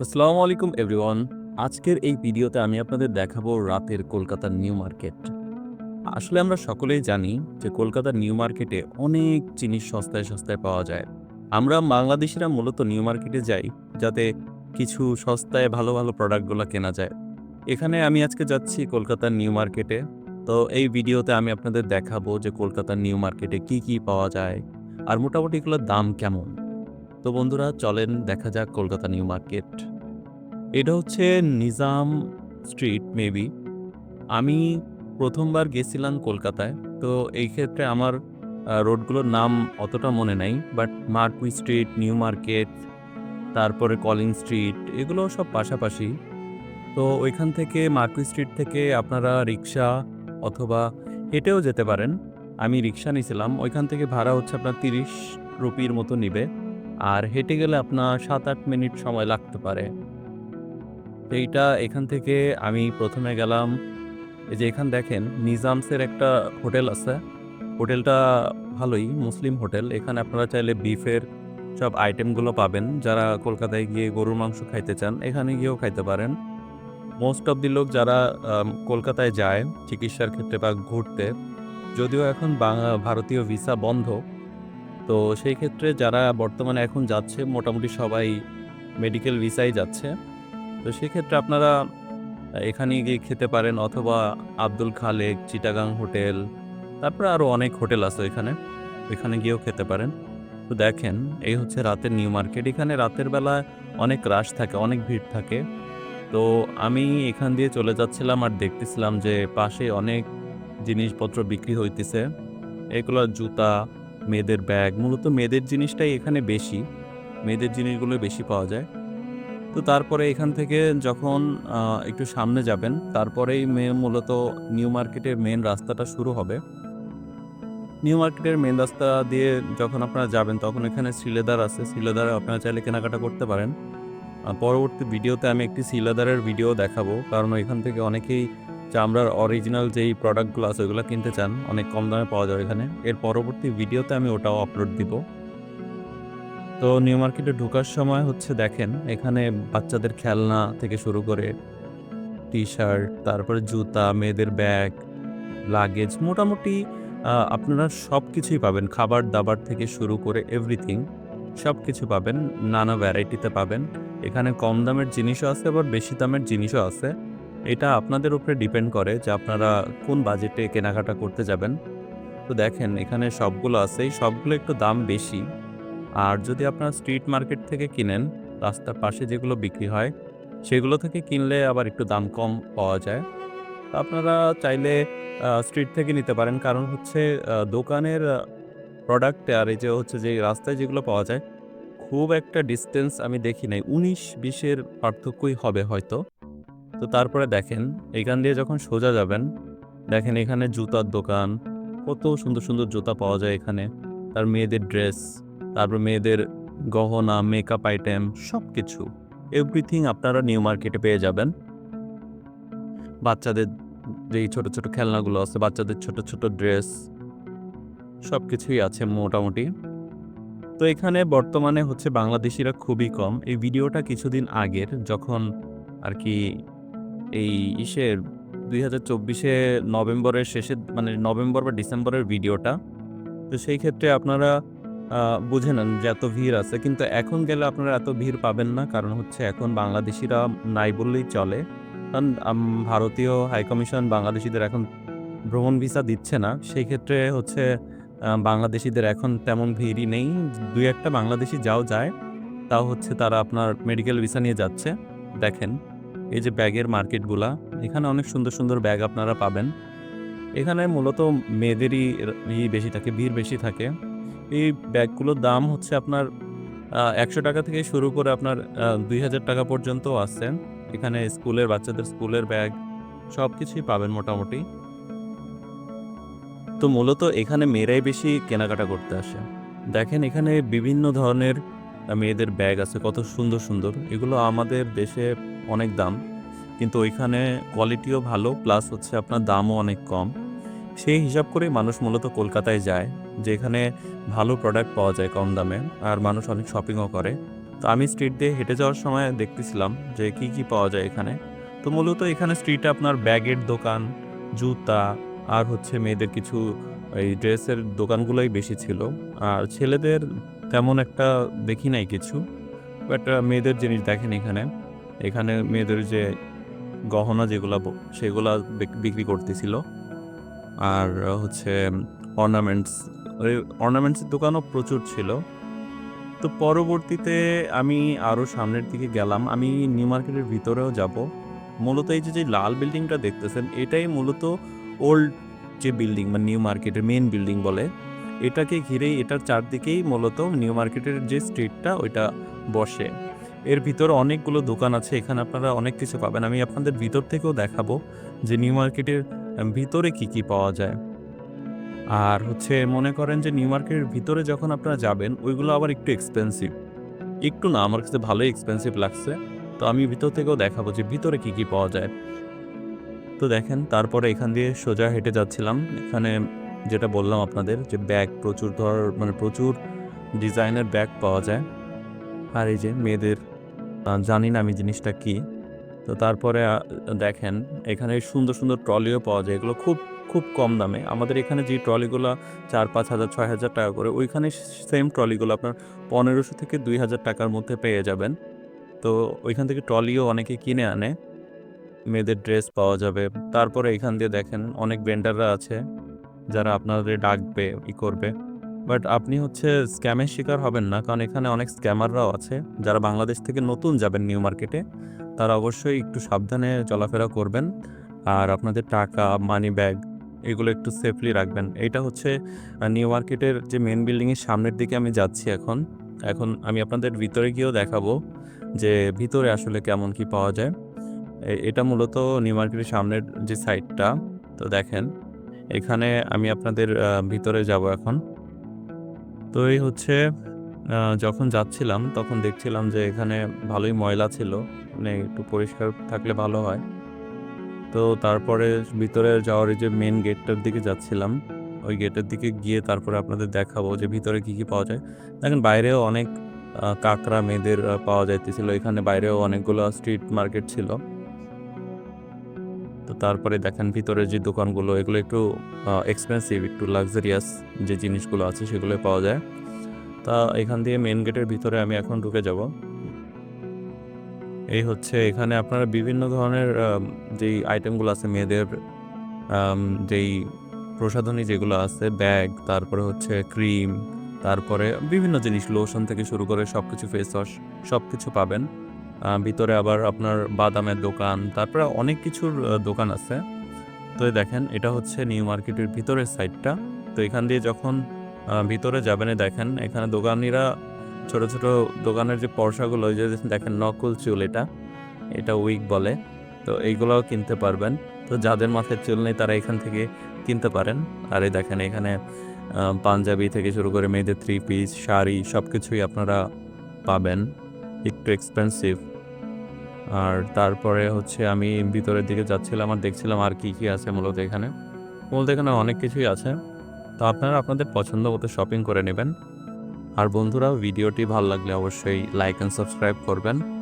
আসসালামু আলাইকুম এভরিওয়ান আজকের এই ভিডিওতে আমি আপনাদের দেখাবো রাতের কলকাতার নিউ মার্কেট। আসলে আমরা সকলেই জানি যে কলকাতার নিউ মার্কেটে অনেক জিনিস সস্তায় সস্তায় পাওয়া যায়। আমরা বাংলাদেশিরা মূলত নিউ মার্কেটে যাই যাতে কিছু সস্তায় ভালো ভালো প্রোডাক্টগুলো কেনা যায়। এখানে আমি আজকে যাচ্ছি কলকাতার নিউ মার্কেটে। তো এই ভিডিওতে আমি আপনাদের দেখাবো যে কলকাতার নিউ মার্কেটে কি কি পাওয়া যায় আর মোটামুটি এগুলোর দাম কেমন। তো বন্ধুরা, চলেন দেখা যাক কলকাতা নিউ মার্কেট। এটা হচ্ছে নিজাম স্ট্রিট, মেবি। আমি প্রথমবার গেছিলাম কলকাতায়, তো এই ক্ষেত্রে আমার রোডগুলোর নাম অতটা মনে নাই, but Marquis Street, New Market, তারপরে কলিং স্ট্রিট, এগুলো সব পাশাপাশি। তো ওইখান থেকে, মার্কুই স্ট্রিট থেকে আপনারা রিক্সা অথবা হেঁটেও যেতে পারেন। আমি রিক্সা নিয়েছিলাম ওইখান থেকে ভাড়া হচ্ছে আপনার তিরিশ রুপির মতো নিবে। আর হেঁটে গেলে আপনার সাত আট মিনিট সময় লাগতে পারে। তো এইটা এখান থেকে আমি প্রথমে গেলাম, এই যে এখান দেখেন, নিজামসের একটা হোটেল আছে। হোটেলটা ভালোই, মুসলিম হোটেল। এখানে আপনারা চাইলে বিফের সব আইটেমগুলো পাবেন। যারা কলকাতায় গিয়ে গরুর মাংস খাইতে চান, এখানে গিয়েও খাইতে পারেন। মোস্ট অফ দি লোক যারা কলকাতায় যায়, চিকিৎসার ক্ষেত্রে বা ঘুরতে, যদিও এখন ভারতীয় ভিসা বন্ধ তো সেই ক্ষেত্রে যারা বর্তমানে এখন যাচ্ছে, মোটামুটি সবাই মেডিকেল ভিসাই যাচ্ছে। তো সেক্ষেত্রে আপনারা এখানে গিয়ে খেতে পারেন অথবা আব্দুল খালেক, চিটাগাং হোটেল, তারপরে আরও অনেক হোটেল আছে এখানে ওইখানে গিয়েও খেতে পারেন। তো দেখেন, এই হচ্ছে রাতের নিউ মার্কেট। এখানে রাতের বেলা অনেক রাশ থাকে, অনেক ভিড় থাকে। তো আমি এখান দিয়ে চলে যাচ্ছিলাম আর দেখতেছিলাম যে পাশে অনেক জিনিসপত্র বিক্রি হইতেছে। এগুলো জুতা মেয়েদের ব্যাগ, মূলত মেয়েদের জিনিসটাই এখানে বেশি, মেয়েদের জিনিসগুলো বেশি পাওয়া যায়। তো তারপরে এখান থেকে যখন একটু সামনে যাবেন, তারপরেই মে- মূলত নিউ মার্কেটের মেন রাস্তাটা শুরু হবে। নিউ মার্কেটের মেন রাস্তা দিয়ে যখন আপনারা যাবেন, তখন এখানে সিলেদার আছে। সিলেদারে আপনারা চাইলে কেনাকাটা করতে পারেন। পরবর্তী ভিডিওতে আমি একটি সিলেদারের ভিডিও দেখাবো, কারণ এখান থেকে অনেকেই চামড়ার অরিজিনাল যেই প্রোডাক্টগুলো আছে ওগুলো কিনতে চান, অনেক কম দামে পাওয়া যায় এখানে। এর পরবর্তী ভিডিওতে আমি ওটাও আপলোড দিব। তো নিউ মার্কেটে ঢোকার সময় হচ্ছে দেখেন, এখানে বাচ্চাদের খেলনা থেকে শুরু করে টি শার্ট তারপরে জুতা, মেয়েদের ব্যাগ লাগেজ মোটামুটি আপনারা সব কিছুই পাবেন। খাবার দাবার থেকে শুরু করে এভরিথিং সব কিছু পাবেন, নানা ভ্যারাইটিতে পাবেন। এখানে কম দামের জিনিসও আছে, আবার বেশি দামের জিনিসও আছে। এটা আপনাদের উপরে ডিপেন্ড করে যে আপনারা কোন বাজেটে কেনাকাটা করতে যাবেন। তো দেখেন, এখানে সবগুলো আছে এই সবগুলো একটু দাম বেশি। আর যদি আপনারা স্ট্রিট মার্কেট থেকে কিনেন, রাস্তার পাশে যেগুলো বিক্রি হয়, সেগুলো থেকে কিনলে আবার একটু দাম কম পাওয়া যায়। আপনারা চাইলে স্ট্রিট থেকে নিতে পারেন। কারণ হচ্ছে দোকানের প্রোডাক্ট আর এই যে হচ্ছে যে রাস্তায় যেগুলো পাওয়া যায়, খুব একটা ডিস্টেন্স আমি দেখি নাই। উনিশ, বিশের পার্থক্যই হবে হয়তো। তো তারপরে দেখেন, এখান দিয়ে যখন সোজা যাবেন, দেখেন এখানে জুতার দোকান, কত সুন্দর সুন্দর জুতা পাওয়া যায় এখানে। তার মেয়েদের ড্রেস, তারপর মেয়েদের গহনা মেকআপ আইটেম সব কিছু এভরিথিং আপনারা নিউ মার্কেটে পেয়ে যাবেন। বাচ্চাদের যেই ছোট ছোট খেলনাগুলো আছে, বাচ্চাদের ছোট ছোট ড্রেস সব কিছুই আছে মোটামুটি। তো এখানে বর্তমানে হচ্ছে বাংলাদেশিরা খুবই কম। এই ভিডিওটা কিছুদিন আগের, যখন আর কি এই ইসের দুই হাজার চব্বিশে নভেম্বরের শেষে মানে নভেম্বর বা ডিসেম্বরের ভিডিওটা। তো সেই ক্ষেত্রে আপনারা বুঝে নেন যে এত ভিড় আছে। কিন্তু এখন গেলে আপনারা এত ভিড় পাবেন না। কারণ হচ্ছে এখন বাংলাদেশিরা নাই বললেই চলে। কারণ ভারতীয় হাইকমিশন বাংলাদেশিদের এখন ভ্রমণ ভিসা দিচ্ছে না। সেই ক্ষেত্রে হচ্ছে বাংলাদেশিদের এখন তেমন ভিড়ই নেই। দুই একটা বাংলাদেশি যাও যায়। তাও হচ্ছে তারা আপনার মেডিকেল ভিসা নিয়ে যাচ্ছে। দেখেন। এই যে ব্যাগের মার্কেটগুলা, এখানে অনেক সুন্দর সুন্দর ব্যাগ আপনারা পাবেন। এখানে মূলত মেয়েদেরই ই বেশি থাকে, ভিড় বেশি থাকে। এই ব্যাগগুলোর দাম হচ্ছে আপনার একশো টাকা থেকে শুরু করে আপনার দুই হাজার টাকা পর্যন্ত আছে। এখানে স্কুলের, বাচ্চাদের স্কুলের ব্যাগ সব কিছুই পাবেন মোটামুটি। তো মূলত এখানে মেয়েরাই বেশি কেনাকাটা করতে আসে। দেখেন এখানে বিভিন্ন ধরনের মেয়েদের ব্যাগ আছে, কত সুন্দর সুন্দর। এগুলো আমাদের দেশে অনেক দাম, কিন্তু ওইখানে কোয়ালিটিও ভালো প্লাস হচ্ছে আপনার দামও অনেক কম। সেই হিসাব করেই মানুষ মূলত কলকাতায় যায়, যেখানে ভালো প্রোডাক্ট পাওয়া যায় কম দামে, আর মানুষ অনেক শপিংও করে। তো আমি স্ট্রিট দিয়ে হেঁটে যাওয়ার সময় দেখতেছিলাম যে কি কি পাওয়া যায় এখানে। তো মূলত এখানে স্ট্রিটে আপনার ব্যাগের দোকান, জুতা, আর হচ্ছে মেয়েদের কিছু এই ড্রেসের দোকানগুলোই বেশি ছিল। আর ছেলেদের তেমন একটা দেখি নাই কিছু বাট মেয়েদের জিনিস দেখেন এখানে। এখানে মেয়েদের যে গহনা যেগুলো সেগুলা বিক- বিক্রি করতেছিল। আর হচ্ছে অর্নামেন্টস ওই অর্নামেন্টসের দোকানও প্রচুর ছিল। তো পরবর্তীতে আমি আরও সামনের দিকে গেলাম। আমি নিউ মার্কেটের ভিতরেও যাব। মূলত এই যে যে লাল বিল্ডিংটা দেখতেছেন, এটাই মূলত ওল্ড যে বিল্ডিং বা নিউ মার্কেটের মেন বিল্ডিং বলে। এটাকে ঘিরেই, এটার চারদিকেই মূলত নিউ মার্কেটের যে স্ট্রিটটা ওইটা বসে। এর ভিতরে অনেকগুলো দোকান আছে, এখানে আপনারা অনেক কিছু পাবেন। আমি আপনাদের ভিতর থেকেও দেখাবো যে নিউ মার্কেটের ভিতরে কি কি পাওয়া যায়। আর হচ্ছে মনে করেন যে নিউ মার্কেটের ভিতরে যখন আপনারা যাবেন, ওইগুলো আবার একটু এক্সপেন্সিভ একটু না, আমার কাছে ভালোই এক্সপেন্সিভ লাগছে। তো আমি ভিতর থেকেও দেখাবো যে ভিতরে কি কি পাওয়া যায়। তো দেখেন, তারপরে এখান দিয়ে সোজা হেঁটে যাচ্ছিলাম। এখানে যেটা বললাম আপনাদের যে ব্যাগ, প্রচুর ধর মানে প্রচুর ডিজাইনের ব্যাগ পাওয়া যায়। আর এই যে মেয়েদের জানি না আমি জিনিসটা কি। তো তারপরে দেখেন, এখানে সুন্দর সুন্দর ট্রলিও পাওয়া যায়। এগুলো খুব খুব কম দামে। আমাদের এখানে যে ট্রলিগুলো চার, পাঁচ হাজার, ছয় হাজার টাকা করে, ওইখানে সেম ট্রলিগুলো আপনার পনেরোশো থেকে দুই হাজার টাকার মধ্যে পেয়ে যাবেন। তো ওইখান থেকে ট্রলিও অনেকে কিনে আনে। মেয়েদের ড্রেস পাওয়া যাবে। তারপরে এখান দিয়ে দেখেন, অনেক ভেন্ডাররা আছে, যারা আপনাদের ডাকবে, ই করবে। বাট আপনি হচ্ছে স্ক্যামের শিকার হবেন না, কারণ এখানে অনেক স্ক্যামাররাও আছে। যারা বাংলাদেশ থেকে নতুন যাবেন নিউ মার্কেটে, তারা অবশ্যই একটু সাবধানে চলাফেরা করবেন। আর আপনাদের টাকা মানি ব্যাগ এগুলো একটু সেফলি রাখবেন। এইটা হচ্ছে নিউ মার্কেটের যে মেন বিল্ডিংয়ের সামনের দিকে আমি যাচ্ছি এখন। এখন আমি আপনাদের ভিতরে গিয়েও দেখাবো যে ভিতরে আসলে কেমন কি পাওয়া যায়। এটা মূলত নিউ মার্কেটের সামনের যে সাইডটা তো দেখেন, এখানে আমি আপনাদের ভিতরে যাব এখন। তো এই হচ্ছে যখন যাচ্ছিলাম, তখন দেখছিলাম যে এখানে ভালোই ময়লা ছিল মানে একটু পরিষ্কার থাকলে ভালো হয়। তো তারপরে ভিতরে যাওয়ার যে মেন গেটটার দিকে যাচ্ছিলাম, ওই গেটের দিকে গিয়ে তারপরে আপনাদের দেখাবো যে ভিতরে কি কি পাওয়া যায়। দেখেন বাইরেও অনেক কাঁকড়া, মেয়েদের পাওয়া যাইতেছিল, এখানে বাইরেও অনেকগুলো স্ট্রিট মার্কেট ছিল। তো তারপরে দেখেন ভিতরে যে দোকানগুলো, এগুলো একটু এক্সপেন্সিভ একটু লাক্সারিয়াস যে জিনিসগুলো আছে সেগুলো পাওয়া যায়। তা এখান দিয়ে মেন গেটের ভিতরে আমি এখন ঢুকে যাব। এই হচ্ছে এখানে আপনারা বিভিন্ন ধরনের যেই আইটেমগুলো আছে মেয়েদের যেই প্রসাধনী যেগুলো আছে ব্যাগ তারপরে হচ্ছে ক্রিম তারপরে বিভিন্ন জিনিস লোশন থেকে শুরু করে সব কিছু ফেস ওয়াশ সব কিছু পাবেন। ভিতরে আবার আপনার বাদামের দোকান, তারপরে অনেক কিছুর দোকান আছে। তো দেখেন, এটা হচ্ছে নিউ মার্কেটের ভিতরের সাইডটা তো এখান দিয়ে যখন ভিতরে যাবেন দেখেন, এখানে দোকানিরা ছোট ছোট দোকানের যে পর্সাগুলো যে দেখেন, নকল চুল এটা এটা উইক বলে। তো এইগুলোও কিনতে পারবেন। তো যাদের মাথায় চুল নেই, তারা এখান থেকে কিনতে পারেন। আর এই দেখেন, এখানে পাঞ্জাবি থেকে শুরু করে মেয়েদের থ্রি পিস শাড়ি সব কিছুই আপনারা পাবেন। একটু এক্সপেন্সিভ আর তারপরে হচ্ছে আমি ভিতরের দিকে যাচ্ছিলাম আর দেখছিলাম আর কি কি আছে মূলত এখানে। মূলত এখানে অনেক কিছুই আছে। তো আপনারা আপনাদের পছন্দ মতো শপিং করে নেবেন। আর বন্ধুরা, ভিডিওটি ভালো লাগলে অবশ্যই লাইক অ্যান্ড সাবস্ক্রাইব করবেন।